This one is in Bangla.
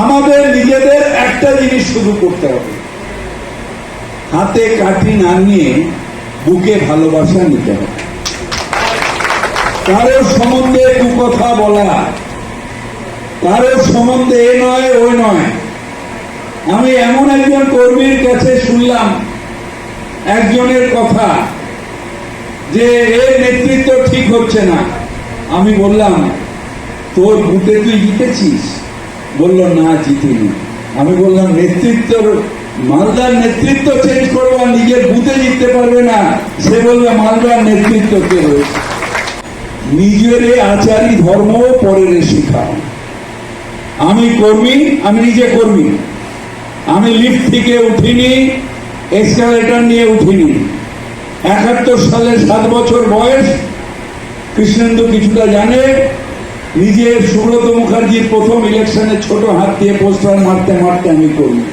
আমাদের নিজেদের একটা জিনিস শুরু করতে হবে। হাতে কাঠি না নিয়ে বুকে ভালোবাসা নিতে হবে। কারও সম্বন্ধে দু কথা বলা, কারও সম্বন্ধে এ নয় ওই নয়। আমি এমন একজন কর্মীর কাছে শুনলাম একজনের কথা যে এর নেতৃত্ব ঠিক হচ্ছে না। আমি বললাম, তোর বুথে তুই জিতেছিস? বলল, না, জিতিনি। আমি বললাম, নেতৃত্ব, মালদার নেতৃত্ব চেঞ্জ করব আর নিজের বুথে জিততে পারবে না। সে বলবে মালদার নেতৃত্ব কে নিজের আচারী ধর্ম পরের শিখাও আমি কর্মী, আমি নিজে কর্মী। আমি লিফট থেকে উঠিনি এসকালেটর নিয়ে উঠিনি। একাত্তর সালে সাত বছর বয়স, কৃষ্ণেন্দু কিছুটা জানে নিজের সুব্রত মুখার্জির প্রথম ইলেকশনে ছোট হাত দিয়ে পোস্টার মারতে মারতে আমি কর্মী